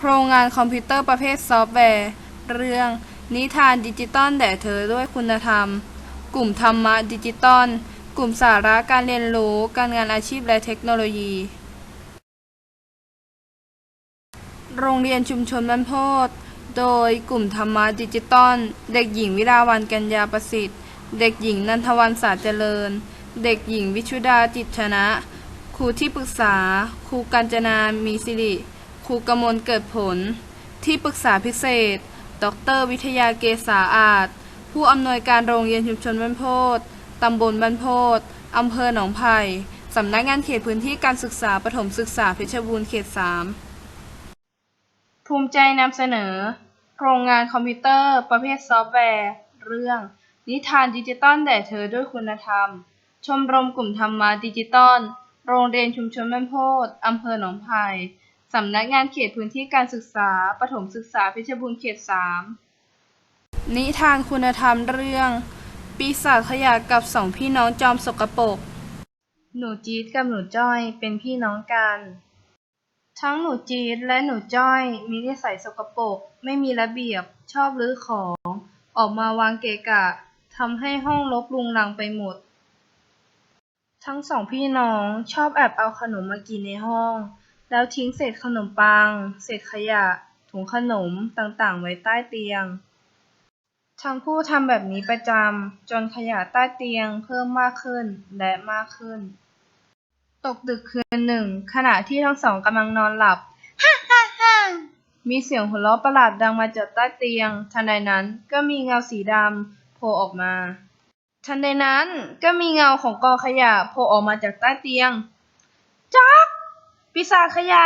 โครงงานคอมพิวเตอร์ประเภทซอฟต์แวร์ เรื่อง นิทานดิจิตอลแด่เธอด้วยคุณธรรม กลุ่มธรรมะดิจิตอล กลุ่มสาระการเรียนรู้ การงานอาชีพและเทคโนโลยี โรงเรียนชุมชนบ้านโพธโดยกลุ่มธรรมะดิจิตอล เด็กหญิงวิราวันกัญญาประสิทธิ์ เด็กหญิงนันทวันสาเจริญ เด็กหญิงวิชุดาจิตชนะ ครูที่ปรึกษา ครูกัญจนามีสิริ ครูกมลเกิดผล ที่ปรึกษาพิเศษ ดร วิทยาเกษาอาจ ผู้อำนวยการโรงเรียนชุมชนบ้านโพธตำบลบ้านโพธอำเภอหนองไผ่สำนักงานเขตพื้นที่การศึกษาประถมศึกษาเพชรบูรณ์เขต 3 ภูมิใจนำเสนอ โครงงานคอมพิวเตอร์ประเภทซอฟต์แวร์ เรื่อง นิทานดิจิตอลแด่เธอด้วยคุณธรรม ชมรมกลุ่มธรรมาดิจิตอล โรงเรียนชุมชนบ้านโพธอำเภอหนองไผ่ สำนักงานเขตพื้นที่การศึกษา ประถมศึกษาเพชรบูรณ์เขต 3 นิทานคุณธรรมเรื่อง ปีศาจขยะกับสองพี่น้องจอมสกปรก หนูจี๊ดกับหนูจ้อยเป็นพี่น้องกัน ทั้งหนูจี๊ดและหนูจ้อยมีนิสัยสกปรก ไม่มีระเบียบ ชอบรื้อของ ออกมาวางเกะกะทำให้ห้องรกรุงรังไปหมด ทั้งสองพี่น้องชอบแอบเอาขนมมากินในห้อง แล้วทิ้งเศษขนมปัง เศษขยะ ถุงขนมต่างๆ ไว้ใต้เตียง ทั้งคู่ทำแบบนี้ประจำจนขยะใต้เตียงเพิ่มมากขึ้นและมากขึ้น ตกดึกคืนหนึ่ง ขณะที่ทั้งสองกำลังนอนหลับ มีเสียงหัวเราะประหลาดดังมาจากใต้เตียง ทันใดนั้นก็มีเงาสีดำโผล่ออกมา ทันใดนั้นก็มีเงาของกองขยะโผล่ออกมาจากใต้เตียงจัก ปีศาจขยะ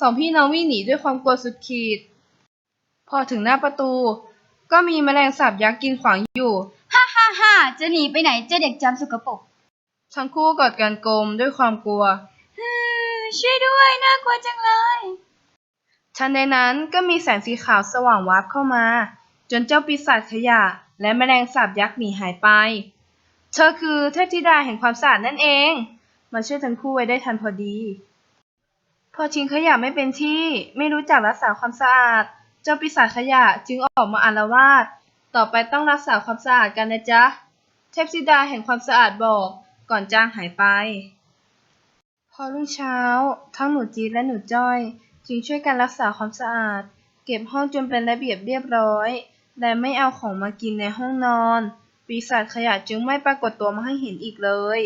สองพี่น้องวิ่งหนีด้วยความกลัวสุดขีด พอถึงหน้าประตู ก็มีแมลงสาบยักษ์กินขวางอยู่ ฮ่าฮ่าฮ่าจะหนีไปไหนเจ้าเด็กจำสกปรกทั้งคู่กอดกันกลมด้วยความกลัว ฮือช่วยด้วยน่ากลัวจังเลยทันใดนั้นก็มีแสงสีขาวสว่างวาบเข้ามา จนเจ้าปีศาจขยะ และแมลงสาบยักษ์หนีหายไป เธอคือเทพธิดาแห่งความสะอาดนั่นเอง มาช่วยทั้งคู่ไว้ได้ทันพอดี พอทิ้งขยะไม่เป็นที่ไม่รู้จักรักษาความสะอาด เจ้าปีศาจขยะจึงออกมาอาละวาดต่อไปต้องรักษาความสะอาดกันนะจ๊ะ เทพธิดาแห่งความสะอาดบอกก่อนจางหายไป พอรุ่งเช้า ทั้งหนูจีและหนูจ้อย จึงช่วยกันรักษาความสะอาด เก็บห้องจนเป็นระเบียบเรียบร้อย และไม่เอาของมากินในห้องนอน ปีศาจขยะจึงไม่ปรากฏตัวมาให้เห็นอีกเลย